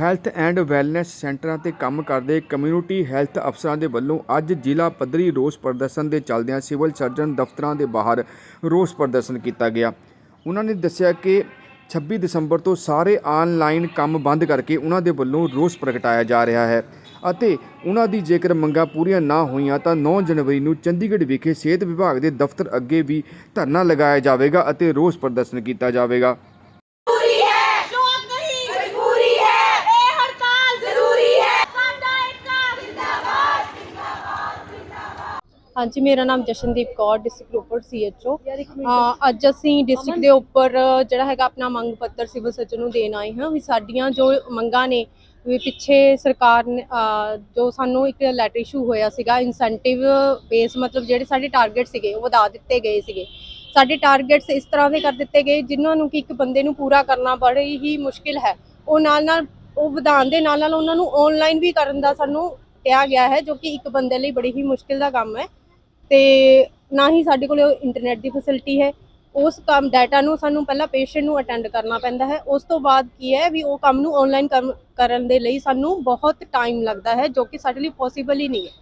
Health and wellness ਸੈਂਟਰਾਂ ਤੇ ਕੰਮ ਕਰਦੇ ਕਮਿਊਨਿਟੀ ਹੈਲਥ ਅਫਸਰਾਂ ਦੇ ਵੱਲੋਂ ਅੱਜ ਜ਼ਿਲ੍ਹਾ ਪੱਧਰੀ ਰੋਸ ਪ੍ਰਦਰਸ਼ਨ ਦੇ ਚੱਲਦਿਆਂ ਸਿਵਲ ਸਰਜਨ ਦਫ਼ਤਰਾਂ ਦੇ ਬਾਹਰ ਰੋਸ ਪ੍ਰਦਰਸ਼ਨ ਕੀਤਾ ਗਿਆ। ਉਹਨਾਂ ਨੇ ਦੱਸਿਆ ਕਿ 26 ਦਸੰਬਰ ਤੋਂ ਸਾਰੇ ਆਨਲਾਈਨ ਕੰਮ ਬੰਦ ਕਰਕੇ ਉਹਨਾਂ ਦੇ ਵੱਲੋਂ ਰੋਸ ਪ੍ਰਗਟਾਇਆ ਜਾ ਰਿਹਾ ਹੈ ਅਤੇ ਉਹਨਾਂ ਦੀ ਜੇਕਰ ਮੰਗਾਂ ਪੂਰੀਆਂ ਨਾ ਹੋਈਆਂ ਤਾਂ 9 ਜਨਵਰੀ ਨੂੰ ਚੰਡੀਗੜ੍ਹ ਵਿਖੇ ਸਿਹਤ ਵਿਭਾਗ ਦੇ ਦਫ਼ਤਰ ਅੱਗੇ ਵੀ ਧਰਨਾ ਲਗਾਇਆ ਜਾਵੇਗਾ ਅਤੇ ਰੋਸ ਪ੍ਰਦਰਸ਼ਨ ਕੀਤਾ ਜਾਵੇਗਾ। ਹਾਂਜੀ ਮੇਰਾ ਨਾਮ ਜਸ਼ਨਦੀਪ ਕੌਰ ਡਿਸਟ੍ਰਿਕਟ ਰੋਪੜ ਸੀਐਚਓ ਅੱਜ ਅਸੀਂ ਡਿਸਟ੍ਰਿਕਟ ਦੇ ਉੱਪਰ ਜਿਹੜਾ ਹੈਗਾ ਆਪਣਾ ਮੰਗ ਪੱਤਰ ਸਿਵਲ ਸਰਜਨ ਨੂੰ ਦੇਣ ਆਏ ਹਾਂ ਵੀ ਸਾਡੀਆਂ ਜੋ ਮੰਗਾਂ ਨੇ ਵੀ ਪਿੱਛੇ ਸਰਕਾਰ ਨੇ ਜੋ ਸਾਨੂੰ ਇੱਕ ਲੈਟਰ ਇਸ਼ੂ ਹੋਇਆ ਸੀਗਾ ਇਨਸੈਂਟਿਵ ਬੇਸ ਮਤਲਬ ਜਿਹੜੇ ਸਾਡੇ ਟਾਰਗੇਟ ਸੀਗੇ ਉਹ ਵਧਾ ਦਿੱਤੇ ਗਏ ਸੀਗੇ। ਸਾਡੇ ਟਾਰਗੇਟਸ ਇਸ ਤਰ੍ਹਾਂ ਦੇ ਕਰ ਦਿੱਤੇ ਗਏ ਜਿਨ੍ਹਾਂ ਨੂੰ ਕਿ ਇੱਕ ਬੰਦੇ ਨੂੰ ਪੂਰਾ ਕਰਨਾ ਬੜੀ ਹੀ ਮੁਸ਼ਕਿਲ ਹੈ। ਉਹ ਨਾਲ ਨਾਲ ਉਹ ਵਧਾਉਣ ਦੇ ਨਾਲ ਨਾਲ ਉਹਨਾਂ ਨੂੰ ਆਨਲਾਈਨ ਵੀ ਕਰਨ ਦਾ ਸਾਨੂੰ ਕਿਹਾ ਗਿਆ ਹੈ ਜੋ ਕਿ ਇੱਕ ਬੰਦੇ ਲਈ ਬੜੀ ਹੀ ਮੁਸ਼ਕਿਲ ਦਾ ਕੰਮ ਹੈ। ਤੇ ਨਾ ਹੀ ਸਾਡੇ ਕੋਲ ਇੰਟਰਨੈਟ ਦੀ ਫੈਸਿਲਿਟੀ ਹੈ। ਉਸ ਕੰਮ ਡਾਟਾ ਨੂੰ ਸਾਨੂੰ ਪਹਿਲਾਂ ਪੇਸ਼ੈਂਟ ਨੂੰ ਅਟੈਂਡ ਕਰਨਾ ਪੈਂਦਾ ਹੈ। ਉਸ ਤੋਂ ਬਾਅਦ ਕੀ ਹੈ ਵੀ ਉਹ ਕੰਮ ਨੂੰ ਆਨਲਾਈਨ ਕਰਨ ਦੇ ਲਈ ਸਾਨੂੰ ਬਹੁਤ ਟਾਈਮ ਲੱਗਦਾ ਹੈ, ਜੋ ਕਿ ਸਾਡੇ ਲਈ ਪੋਸੀਬਲ ਹੀ ਨਹੀਂ ਹੈ।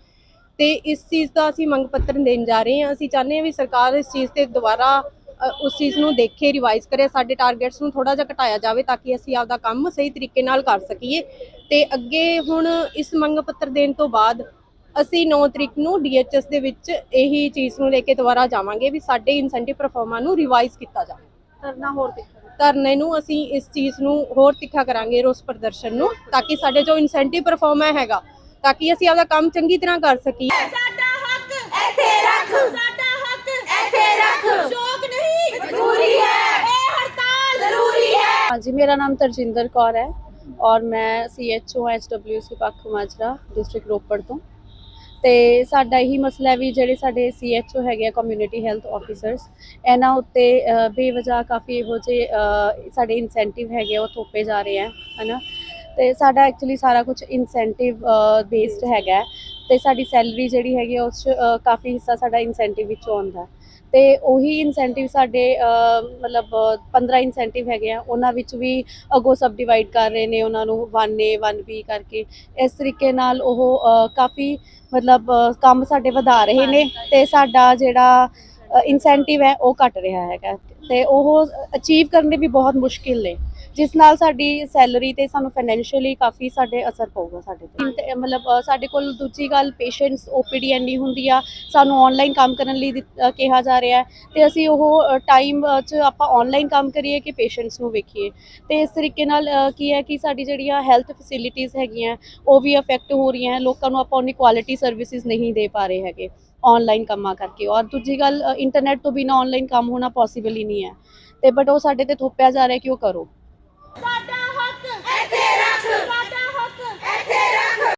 ਤੇ ਇਸ ਚੀਜ਼ ਦਾ ਅਸੀਂ ਮੰਗ ਪੱਤਰ ਦੇਣ ਜਾ ਰਹੇ ਹਾਂ। ਅਸੀਂ ਚਾਹੁੰਦੇ ਹਾਂ ਵੀ ਸਰਕਾਰ ਇਸ ਚੀਜ਼ ਤੇ ਦੁਬਾਰਾ ਉਸ ਚੀਜ਼ ਨੂੰ ਦੇਖੇ ਰਿਵਾਈਜ਼ ਕਰੇ। ਸਾਡੇ ਟਾਰਗੇਟਸ ਨੂੰ ਥੋੜਾ ਜਿਹਾ ਘਟਾਇਆ ਜਾਵੇ ਤਾਂ ਕਿ ਅਸੀਂ ਆਪਦਾ ਕੰਮ ਸਹੀ ਤਰੀਕੇ ਨਾਲ ਕਰ ਸਕੀਏ। ਤੇ ਅੱਗੇ ਹੁਣ ਇਸ ਮੰਗ ਪੱਤਰ ਦੇਣ ਤੋਂ ਬਾਅਦ ਅਸੀਂ 9 ਤਰੀਕ ਨੂੰ ਡੀਐਚਐਸ ਦੇ ਵਿੱਚ ਇਹੀ ਚੀਜ਼ ਨੂੰ ਲੈ ਕੇ ਦੁਬਾਰਾ ਜਾਵਾਂਗੇ ਵੀ ਸਾਡੇ ਇਨਸੈਂਟਿਵ ਪਰਫਾਰਮਾ ਨੂੰ ਰਿਵਾਈਜ਼ ਕੀਤਾ ਜਾਵੇ ਕਰਨਾ ਹੋਰ ਧਰਨੇ ਨੂੰ ਅਸੀਂ ਇਸ ਚੀਜ਼ ਨੂੰ ਹੋਰ ਤਿੱਖਾ ਕਰਾਂਗੇ ਰੋਸ ਪ੍ਰਦਰਸ਼ਨ ਨੂੰ ਤਾਂ ਕਿ ਸਾਡੇ ਜੋ ਇਨਸੈਂਟਿਵ ਪਰਫਾਰਮਾ ਹੈਗਾ ਤਾਂ ਕਿ ਅਸੀਂ ਆਪਦਾ ਕੰਮ ਚੰਗੀ ਤਰ੍ਹਾਂ ਕਰ ਸਕੀਏ ਸਾਡਾ ਹੱਕ ਇੱਥੇ ਰੱਖ ਸਾਡਾ ਹੱਕ ਇੱਥੇ ਰੱਖ ਸ਼ੌਕ ਨਹੀਂ ਮਜਬੂਰੀ ਹੈ ਇਹ ਹੜਤਾਲ ਜ਼ਰੂਰੀ ਹੈ हाँ जी मेरा नाम तरजिंदर कौर है और मैं C H O H W C Pakh Majra district Ropar ਤੋਂ ਤੇ ਸਾਡਾ ਇਹੀ ਮਸਲਾ ਹੈ ਵੀ ਜਿਹੜੇ ਸਾਡੇ ਸੀ ਐਚ ਓ ਹੈਗੇ ਆ ਕਮਿਊਨਿਟੀ ਹੈਲਥ ਆਫੀਸਰਸ ਇਹਨਾਂ ਉੱਤੇ ਅ, ਕਾਫੀ ਇਹੋ ਜਿਹੇ ਸਾਡੇ ਇਨਸੈਂਟਿਵ ਹੈਗੇ ਆ, ਉਹ ਥੋਪੇ ਜਾ ਰਹੇ ਆ ਹਨਾ? ਤੇ ਸਾਡਾ ਐਕਚੁਅਲੀ ਸਾਰਾ ਕੁਝ ਇਨਸੈਂਟਿਵ ਬੇਸਡ ਹੈਗਾ ਤੇ ਸਾਡੀ ਸੈਲਰੀ ਜਿਹੜੀ ਹੈਗੀ ਆ, ਉਸ 'ਚ ਕਾਫੀ ਹਿੱਸਾ ਸਾਡਾ ਇਨਸੈਂਟਿਵ ਵਿੱਚੋਂ ਆਉਂਦਾ। ਹੈ ਤੇ ਉਹੀ ਇਨਸੈਂਟਿਵ ਸਾਡੇ ਮਤਲਬ ਅ, 15 ਇਨਸੈਂਟਿਵ ਹੈਗੇ ਆ ਉਹਨਾਂ ਵਿੱਚ ਵੀ ਅੱਗੋਂ ਸਬ ਡਿਵਾਈਡ ਕਰ ਰਹੇ ਨੇ ਉਹਨਾਂ ਨੂੰ 1A 1B ਕਰਕੇ। ਇਸ ਤਰੀਕੇ ਨਾਲ ਉਹ ਕਾਫੀ ਮਤਲਬ ਕੰਮ ਸਾਡੇ ਵਧਾ ਰਹੇ ਨੇ ਤੇ ਸਾਡਾ ਜਿਹੜਾ ਇਨਸੈਂਟਿਵ ਹੈ ਉਹ ਘਟ ਰਿਹਾ ਹੈਗਾ। ਤੇ ਉਹ ਅਚੀਵ ਕਰਨੇ ਵੀ ਬਹੁਤ ਮੁਸ਼ਕਿਲ ਨੇ। ਜਿਸ ਨਾਲ ਸਾਡੀ ਸੈਲਰੀ ਤੇ ਸਾਨੂੰ ਫਾਈਨੈਂਸ਼ੀਅਲੀ ਕਾਫੀ ਸਾਡੇ ਅਸਰ ਪਊਗਾ ਸਾਡੇ ਤੇ। ਮਤਲਬ ਸਾਡੇ ਕੋਲ ਦੂਜੀ ਗੱਲ ਪੇਸ਼ੈਂਟਸ ਓਪੀਡੀ ਐਨੀ ਹੁੰਦੀ ਆ ਸਾਨੂੰ ਆਨਲਾਈਨ ਕੰਮ ਕਰਨ ਲਈ ਕਿਹਾ ਜਾ ਰਿਹਾ ਤੇ ਅਸੀਂ ਉਹ ਟਾਈਮ 'ਚ ਆਪਾਂ ਆਨਲਾਈਨ ਕੰਮ ਕਰੀਏ ਕਿ ਪੇਸ਼ੈਂਟਸ ਨੂੰ ਵੇਖੀਏ। ਤੇ ਇਸ ਤਰੀਕੇ ਨਾਲ ਕੀ ਹੈ ਕਿ ਸਾਡੀ ਜਿਹੜੀਆਂ ਹੈਲਥ ਫੈਸਿਲਿਟੀਆਂ ਹੈਗੀਆਂ ਉਹ ਵੀ ਅਫੈਕਟ ਹੋ ਰਹੀਆਂ ਲੋਕਾਂ ਨੂੰ ਆਪਾਂ ਉਨੀ ਕੁਆਲਿਟੀ ਸਰਵਿਸਿਜ਼ ਨਹੀਂ ਦੇ ਪਾ ਰਹੇ ਹੈਗੇ ਆਨਲਾਈਨ ਕੰਮਾਂ ਕਰਕੇ। ਔਰ ਦੂਜੀ ਗੱਲ ਇੰਟਰਨੈਟ ਤੋਂ ਬਿਨਾ ਆਨਲਾਈਨ ਕੰਮ ਹੋਣਾ ਪੋਸੀਬਲ ਹੀ ਨਹੀਂ ਹੈ। ਤੇ ਬਟ ਉਹ ਸਾਡੇ ਤੇ ਥੋਪਿਆ ਜਾ ਰਿਹਾ ਕਿ ਉਹ ਕਰੋ।